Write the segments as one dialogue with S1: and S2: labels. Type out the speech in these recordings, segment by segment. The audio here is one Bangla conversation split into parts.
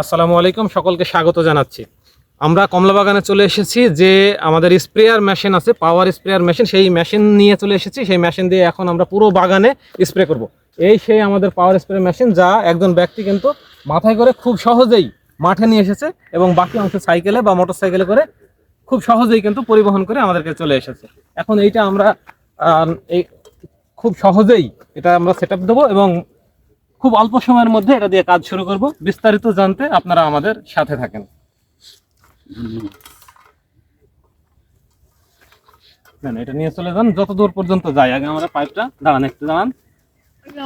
S1: আসসালামু আলাইকুম, সকলকে স্বাগত জানাচ্ছি। আমরা কমলা বাগানে চলে এসেছি, যে আমাদের স্প্রেয়ার মেশিন আছে, পাওয়ার স্প্রেয়ার মেশিন, সেই মেশিন নিয়ে চলে এসেছি, সেই মেশিন দিয়ে এখন আমরা পুরো বাগানে স্প্রে করব। এই সেই আমাদের পাওয়ার স্প্রে মেশিন, যা একজন ব্যক্তি কিন্তু মাথায় করে খুব সহজেই মাঠে নিয়ে এসেছে এবং বাকি অংশ সাইকেলে বা মোটর সাইকেলে করে খুব সহজেই কিন্তু পরিবহন করে আমাদেরকে চলে এসেছে। এখন এইটা আমরা এই খুব সহজেই এটা আমরা সেট আপ দেবো এবং খুব অল্প সময়ের মধ্যে এটা দিয়ে কাজ শুরু করব। বিস্তারিত জানতে আপনারা আমাদের সাথে থাকেন। এটা নিয়ে চলে যান। যত দূর পর্যন্ত যাই আগে আমরা পাইপটা দাঁড়ান একটু দাঁড়ান।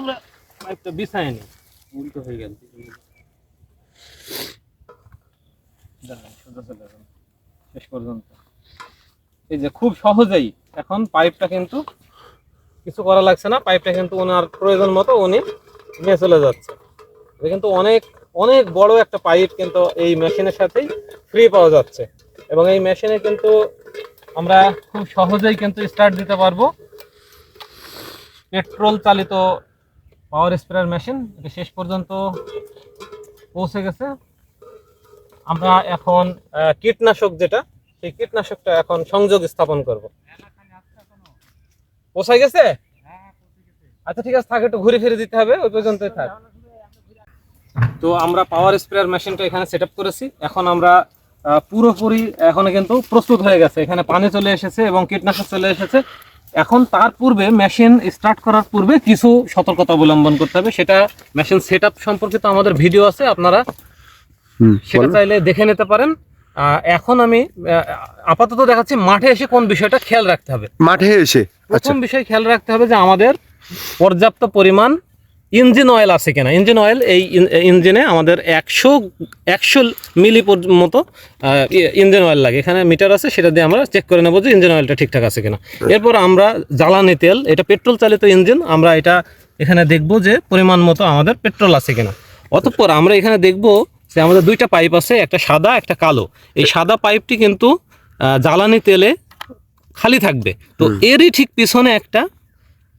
S1: আমরা পাইপটা বিছাই নি। উল্টো হয়ে গেল। শেষ পর্যন্ত। এই যে খুব সহজেই এখন পাইপটা কিন্তু কিছু করা লাগছে না। পাইপটা কিন্তু ওনার প্রয়োজন মতো উনি নিয়ে চলে যাচ্ছে। কিন্তু অনেক অনেক বড় একটা পাইপ কিন্তু এই মেশিনের সাথেই ফ্রি পাওয়া যাচ্ছে। এবং এই মেশিনে কিন্তু আমরা খুব সহজেই কিন্তু স্টার্ট দিতে পারব। পেট্রোল চালিত পাওয়ার স্প্রেয়ার মেশিন এটা শেষ পর্যন্ত পৌঁছে গেছে। আমরা এখন কীটনাশক যেটা, সেই কীটনাশকটা এখন সংযোগ স্থাপন করব। পৌঁছায় গেছে? আচ্ছা ঠিক আছে থাক একটু ঘুরে ফিরে দিতে হবে ওই পর্যন্তই থাক। তো আমরা পাওয়ার স্প্রেয়ার মেশিনটা এখানে সেট করেছি। এখন আমরা পুরোপুরি এখন কিন্তু প্রস্তুত হয়ে গেছে। এখানে পানি চলে এসেছে এবং কীটনাশক চলে এসেছে। এখন তার পূর্বে মেশিন স্টার্ট করার পূর্বে কিছু সতর্কতা অবলম্বন করতে হবে। সেটা মেশিন সেট আপ সম্পর্কিত আমাদের ভিডিও আছে আপনারা সেটা চাইলে দেখে নিতে পারেন। আহ, এখন আমি আপাতত দেখাচ্ছি মাঠে এসে কোন বিষয়টা খেয়াল রাখতে হবে।
S2: মাঠে এসে আচ্ছা।
S1: প্রথম বিষয় খেয়াল রাখতে হবে যে আমাদের পর্যাপ্ত পরিমাণ ইঞ্জিন অয়েল আছে কিনা? ইঞ্জিন অয়েল এই ইঞ্জিনে আমাদের একশো একশো মিলি মতো ইঞ্জিন অয়েল লাগে। এখানে মিটার আছে সেটা দিয়ে আমরা চেক করে নেব যে ইঞ্জিন অয়েলটা ঠিকঠাক আছে কিনা। এরপর আমরা জ্বালানি তেল এটা পেট্রোল চালিত ইঞ্জিন আমরা এটা এখানে দেখব যে পরিমাণ মতো আমাদের পেট্রোল আছে কিনা। অতঃপর আমরা এখানে দেখব যে আমাদের দুইটা পাইপ আছে একটা সাদা একটা কালো। এই সাদা পাইপটি কিন্তু জ্বালানি তেলে খালি থাকবে। তো এরই ঠিক পিছনে একটা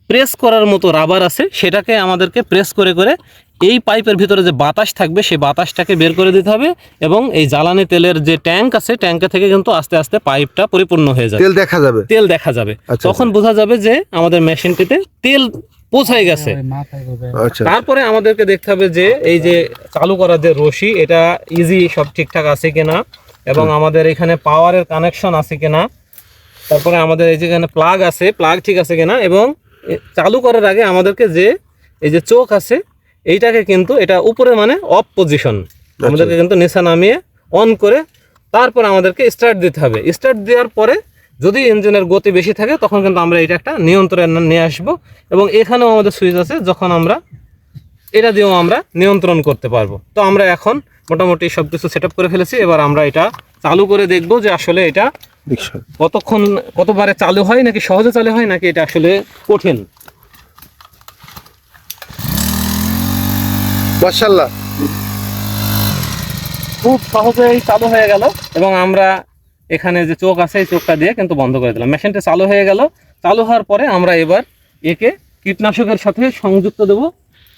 S1: প্রেস করার মতো রাবার আছে সেটাকে আমাদেরকে প্রেস করে করে এই পাইপের ভিতরে যে বাতাস থাকবে সেই বাতাসটাকে বের করে দিতে হবে এবং এই জ্বালানি তেলের যে ট্যাঙ্ক আছে ট্যাঙ্কে থেকে কিন্তু আস্তে আস্তে পাইপটা পরিপূর্ণ হয়ে যাবে।
S2: তেল দেখা যাবে?
S1: তেল দেখা যাবে।
S2: আচ্ছা,
S1: তখন বোঝা যাবে যে আমাদের মেশিনটিতে তেল পৌঁছায় গেছে।
S2: আচ্ছা।
S1: তারপরে আমাদেরকে দেখতে হবে যে এই যে চালু করার যে রশি এটা ইজি সব ঠিকঠাক আছে কিনা এবং আমাদের এখানে পাওয়ারের কানেকশন আছে কিনা। তারপরে আমাদের এই যে এখানে প্লাগ আছে প্লাগ ঠিক আছে কিনা এবং চালু করার আগে আমাদেরকে যে এই যে চোখ আছে এইটাকে কিন্তু এটা উপরে মানে অফ পজিশন আমাদেরকে কিন্তু নিচে নামিয়ে অন করে তারপর আমাদেরকে স্টার্ট দিতে হবে। স্টার্ট দেওয়ার পরে যদি ইঞ্জিনের গতি বেশি থাকে তখন কিন্তু আমরা এটা একটা নিয়ন্ত্রণে নিয়ে আসব। এবং এখানেও আমাদের সুইচ আছে যখন আমরা এটা দিয়েও আমরা নিয়ন্ত্রণ করতে পারব। তো আমরা এখন মোটামুটি সব কিছু সেট করে ফেলেছি। এবার আমরা এটা চালু করে দেখব যে আসলে এটা। কতক্ষণ কতবারে চালু হয় নাকি সহজে চালু হয় নাকি এটা আসলে কঠিন?
S2: মাশাআল্লাহ।
S1: খুব সহজেই চালু হয়ে গেল এবং আমরা এখানে যে চোখ আছে এই চোখটা দিয়ে কিন্তু বন্ধ করে দিলাম। মেশিনটা চালু হয়ে গেল। চালু হওয়ার পরে আমরা এবার একে কীটনাশকের সাথে সংযুক্ত দেব।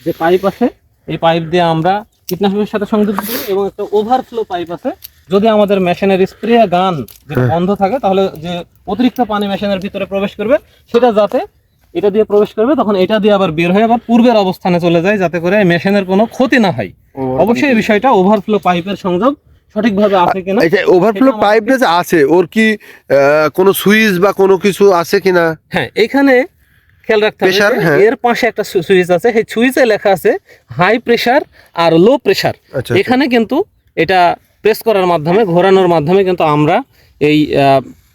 S1: যে পাইপ আছে এই পাইপ দিয়ে আমরা কীটনাশকের সাথে সংযুক্ত এবং একটা ওভারফ্লো পাইপ আছে। যদি আমাদের মেশিনের স্প্রে গান যেটা বন্ধ থাকে তাহলে যে অতিরিক্ত পানি মেশিনের ভিতরে প্রবেশ করবে সেটা যাতে এটা দিয়ে প্রবেশ করবে তখন এটা দিয়ে আবার বের হয়ে আবার পূর্বের অবস্থানে চলে যায় যাতে করে মেশিনের কোনো ক্ষতি না হয়। অবশ্যই এই বিষয়টা ওভারফ্লো পাইপের সংযোগ সঠিকভাবে আছে কিনা?
S2: যে ওভারফ্লো পাইপ যে আছে ওর কি কোনো সুইচ বা কোনো কিছু আছে কিনা?
S1: হ্যাঁ এখানে খেয়াল রাখতে হবে
S2: হ্যাঁ।
S1: এর পাশে একটা সুইচ আছে সেই সুইচে লেখা আছে হাই প্রেসার আর লো প্রেসার
S2: আচ্ছা
S1: এখানে কিন্তু এটা প্রেস করার মাধ্যমে ঘোরানোর মাধ্যমে কিন্তু আমরা এই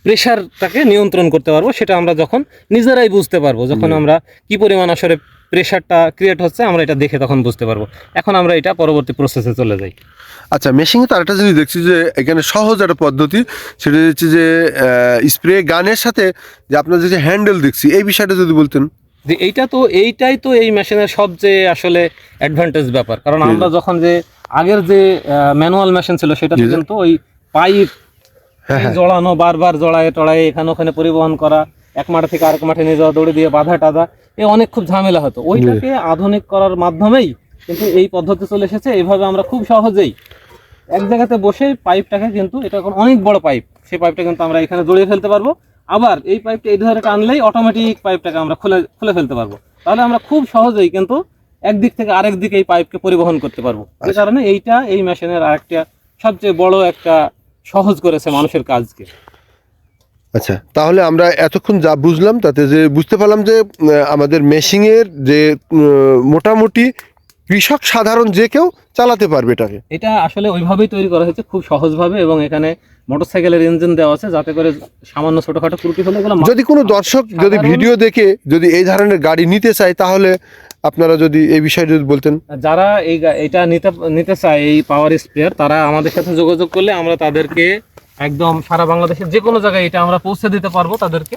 S1: প্রেশারটাকে নিয়ন্ত্রণ করতে পারব সেটা আমরা যখন নিজেরাই বুঝতে পারব যখন আমরা কি পরিমাণ আসলে প্রেসারটা ক্রিয়েট হচ্ছে আমরা এটা দেখে তখন বুঝতে পারব এখন আমরা এটা পরবর্তী প্রসেসে চলে যাই
S2: আচ্ছা মেশিনে তো আরেকটা জিনিস দেখছি যে এখানে সহজ একটা পদ্ধতি সেটা হচ্ছে যে স্প্রে গানের সাথে যে আপনার যে হ্যান্ডেল দেখছি এই বিষয়টা যদি বলতেন
S1: যে এইটা তো এইটাই তো এই মেশিনের সবচেয়ে আসলে অ্যাডভান্টেজ ব্যাপার কারণ। আমরা যখন যে আগের যে ম্যানুয়াল মেশিন ছিল সেটা। কিন্তু ওই পাইপ
S2: হ্যাঁ, হ্যাঁ।
S1: জড়ানো বারবার জড়ায় টড়ায় এখানে ওখানে পরিবহন করা এক মাঠ থেকে আরেক মাঠে নিয়ে যাওয়া দৌড়ে দিয়ে বাধা টাধা এ অনেক খুব ঝামেলা হতো। ওইটাকে আধুনিক করার মাধ্যমেই কিন্তু এই পদ্ধতি চলে এসেছে। এইভাবে আমরা খুব সহজেই এক জায়গাতে বসে পাইপটাকে কিন্তু এটা এখন অনেক বড় পাইপ সেই পাইপটা কিন্তু আমরা এখানে জড়িয়ে ফেলতে পারব। আবার এই পাইপটা এই ধরে টানলেই অটোমেটিক পাইপটাকে আমরা খুলে খুলে ফেলতে পারব। তাহলে আমরা খুব সহজেই কিন্তু একদিক থেকে আরেক দিকে এই পাইপকে পরিবহন করতে পারব। এই
S2: আচ্ছা।
S1: কারণে এইটা এই মেশিনের আরেকটা সবচেয়ে বড় একটা সহজ করেছে মানুষের কাজকে।
S2: আচ্ছা তাহলে আমরা এতক্ষণ যা বুঝলাম তাতে যে বুঝতে পারলাম যে আমাদের মেশিংয়ের যে মোটামুটি কৃষক সাধারণ যে কেউ চালাতে পারবে এটাকে।
S1: এটা আসলে ওইভাবেই তৈরি করা হয়েছে খুব সহজভাবে এবং এখানে মোটরসাইকেলের ইঞ্জিন দেওয়া আছে যাতে করে সামান্য ছোটখাটো ত্রুটি হলে
S2: যদি কোনো দর্শক যদি ভিডিও দেখে যদি এই ধরনের গাড়ি নিতে চায় তাহলে আপনারা যদি এই বিষয়ে যদি বলতেন।
S1: যারা এই এটা নিতে নিতে চায় এই পাওয়ার স্প্রেয়ার তারা আমাদের সাথে যোগাযোগ করলে আমরা তাদেরকে একদম সারা বাংলাদেশের যে কোনো জায়গায় এটা আমরা পৌঁছে দিতে পারব তাদেরকে।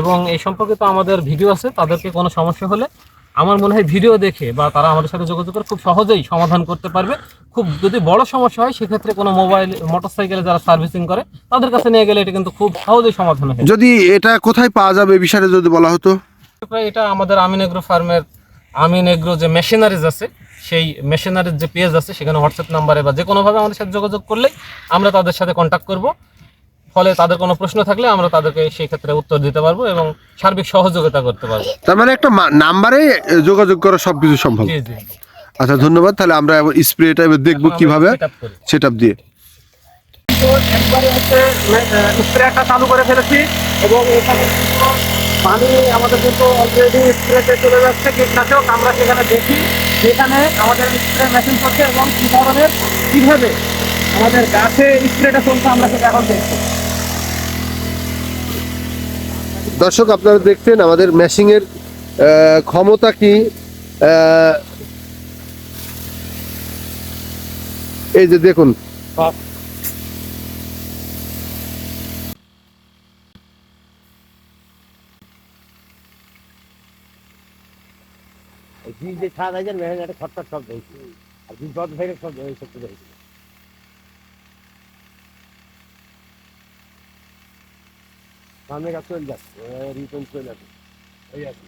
S1: এবং এই সম্পর্কে তো আমাদের ভিডিও আছে তাদেরকে কোনো সমস্যা হলে আমার মনে হয় ভিডিও দেখে বা তারা আমাদের সাথে যোগাযোগ করে খুব সহজেই সমাধান করতে পারবে। খুব যদি বড় সমস্যা হয় সেক্ষেত্রে কোনো মোবাইল মোটরসাইকেলে যারা সার্ভিসিং করে তাদের কাছে নিয়ে গেলে এটা কিন্তু খুব সহজেই সমাধান হয়
S2: যদি এটা কোথায় পাওয়া যাবে বিষয়ে যদি বলা হতো?
S1: এটা আমাদের আমিন এগ্রো ফার্মের আমিন এগ্রো যে মেশিনারিজ আছে সেই মেশিনারির যে পেজ আছে সেখানে হোয়াটসঅ্যাপ নাম্বারে বা যে কোনোভাবে আমাদের সাথে যোগাযোগ করলে আমরা তাদের সাথে কন্ট্যাক্ট করব। ফলে তাদের কোনো প্রশ্ন থাকলে আমরা তাদেরকে সেই ক্ষেত্রে উত্তর দিতে পারব এবং সার্বিক সহযোগিতা করতে পারব।
S2: তার মানে একটা মা- নাম্বারে যোগাযোগ করা সবকিছু সম্ভব।
S1: জি জি।
S2: আচ্ছা ধন্যবাদ। তাহলে আমরা এবার স্প্রেটা এবার দেখব কীভাবে
S1: সেট আপ
S2: দিয়ে।
S1: তো একবারে হচ্ছে স্প্রেটা চালু করে ফেলেছি এবং এখানে পানি আমাদের কিন্তু অলরেডি স্প্রেতে চলে যাচ্ছে কীটনাশক। আমরা সেখানে দেখি সেখানে আমাদের স্প্রে মেশিন করছে এবং কী ধরনের কীভাবে আমাদের গাছে স্প্রেটা চলছে আমরা সেটা এখন দেখছি।
S2: দর্শক আপনারা দেখছেন আমাদের ম্যাশিংয়ের ক্ষমতা কি? এই যে দেখুন।
S3: যে ছাদ আছে মেহেন একটা খটখট শব্দ হয়েছে। আর বদ্ধ হয়ে শব্দ হয়ে শব্দ হয়েছে সামনে গাছ চলে যাচ্ছে রিটার্ন চলে যাচ্ছে। এই আছে